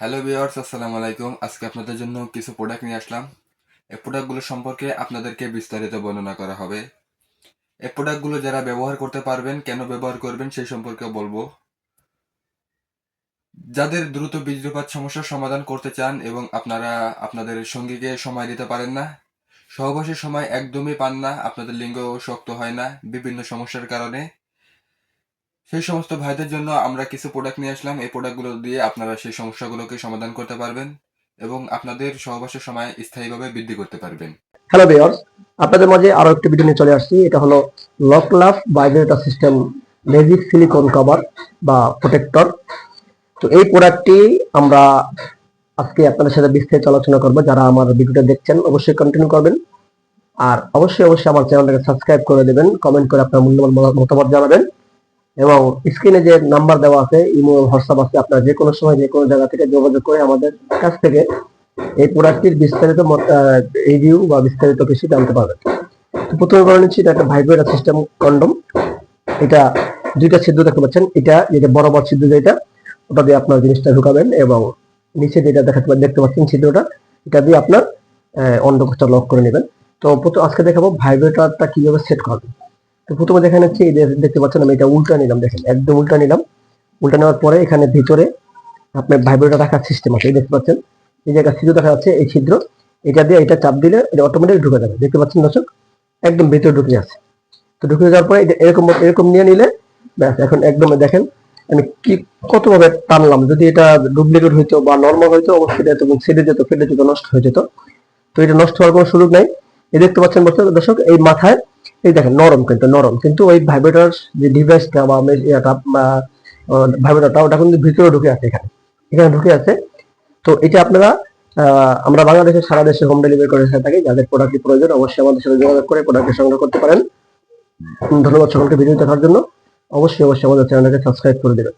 Hello viewers আসসালামু আলাইকুম। আজকে আপনাদের জন্য কিছু প্রোডাক্ট নিয়ে আসলাম। এই প্রোডাক্টগুলো সম্পর্কে আপনাদেরকে বিস্তারিত বর্ণনা করা হবে। এই প্রোডাক্টগুলো যারা ব্যবহার করতে পারবেন, কেন ব্যবহার করবেন, সেই সম্পর্কে বলব। যাদের দ্রুত বীর্যপাত সমস্যার সমাধান করতে চান এবং আপনারা আপনাদের সঙ্গীকে সময় দিতে পারেন না, সহবাসের সময় একদমই পান না, আপনাদের লিঙ্গ শক্ত হয় না, বিভিন্ন সমস্যার কারণে সেই সমস্ত ভাইদের জন্য আমরা কিছু প্রোডাক্ট নিয়ে আসলাম। এই প্রোডাক্টগুলো দিয়ে আপনারা সেই সমস্যাগুলোকে সমাধান করতে পারবেন এবং আপনাদের সহবাসের সময় স্থায়ীভাবে বৃদ্ধি করতে পারবেন। হ্যালো ভিউয়ার্স আপনাদের মাঝে আরও একটি ভিডিও নিয়ে চলে আসছি। এটা হলো lock love vibrator system magic silicon cover বা প্রোটেক্টর তো এই প্রোডাক্টটি আমরা আজকে আপনাদের সাথে বিস্তারিত আলোচনা করব। যারা আমার ভিডিওটা দেখছেন, অবশ্যই কন্টিনিউ করবেন। আর অবশ্যই অবশ্যই আমার চ্যানেলটাকে সাবস্ক্রাইব করে দেবেন। কমেন্ট করে আপনার মূল্যবান মতা- মতামত জানাবেন। এবং স্ক্রিনে যে নাম্বার দেওয়া আছে ইমো হোয়াটসঅ্যাপ আছে, আপনারা যে কোনো সময় যে কোনো জায়গা থেকে যোগাযোগ করে আমাদের কাছ থেকে এই প্রোডাক্টটির বিস্তারিত রিভিউ বা বিস্তারিত কিছু জানতে পারবেন। প্রথমে বলে নিচ্ছি, এটা একটা ভাইব্রেটার সিস্টেম কন্ডম এটা দুইটা ছিদ্র দেখতে পাচ্ছেন। এটা যেটা বড় বড় ছিদ্র যেটা, ওটা দিয়ে আপনার জিনিসটা ঢুকাবেন এবং নিচে যেটা দেখাতে দেখতে পাচ্ছেন ছিদ্রটা, এটা দিয়ে আপনার অন্ডকোষটা লক করে নেবেন। তো প্রথম আজকে দেখাবো ভাইব্রেটরটা কীভাবে সেট করবেন তো প্রথমে দেখা যাচ্ছে দেখতে পাচ্ছেন আমি এটা উল্টা নিলাম, দেখেন, একদম উল্টা নিলাম। উল্টা নেওয়ার পরে এখানে ভিতরে আপনার ভাইব্রেটর রাখার সিস্টেম আছে দেখতে পাচ্ছেন? এই জায়গায় ছিদ্র দেখা যাচ্ছে, এই ছিদ্র, এটা দিয়ে এটা চাপ দিলে এটা অটোমেটিক ঢুকে যাবে, দেখতে পাচ্ছেন দর্শক? একদম ভিতরে ঢুকে যাচ্ছে। তো ঢুকে যাওয়ার পরে এরকম এরকম নিয়ে নিলে, ব্যাস, এখন একদম দেখেন, আমি কি কত ভাবে টানলাম, যদি এটা ডুপ্লিকেট হইতো বা নর্মাল হইতো, অবশ্যই এটা তখন ছেড়ে যেত, ফেটে যেত, নষ্ট হয়ে যেত। তো এটা নষ্ট হওয়ার কোনো সুযোগ নাই। এই দেখতে পাচ্ছেন দর্শক, এই মাথায় এই দেখেন, নরম কিন্তু নরম। কিন্তু ওই ভাইব্রেটর যে ডিভাইসটা বা ইয়েটা ভাইব্রেটরটা ওটা কিন্তু ভিতরে ঢুকে আছে এখানে। এখানে ঢুকে আছে। তো এটা আপনারা আমরা বাংলাদেশে সারা দেশে হোম ডেলিভারি করে থাকি। যাদের প্রোডাক্টের প্রয়োজন, অবশ্যই আমাদের সাথে যোগাযোগ করে প্রোডাক্টের সংগ্রহ করতে পারেন। ধন্যবাদ সকলকে ভিডিও দেখার জন্য। অবশ্যই অবশ্যই আমাদের চ্যানেলটাকে সাবস্ক্রাইব করে দেবেন।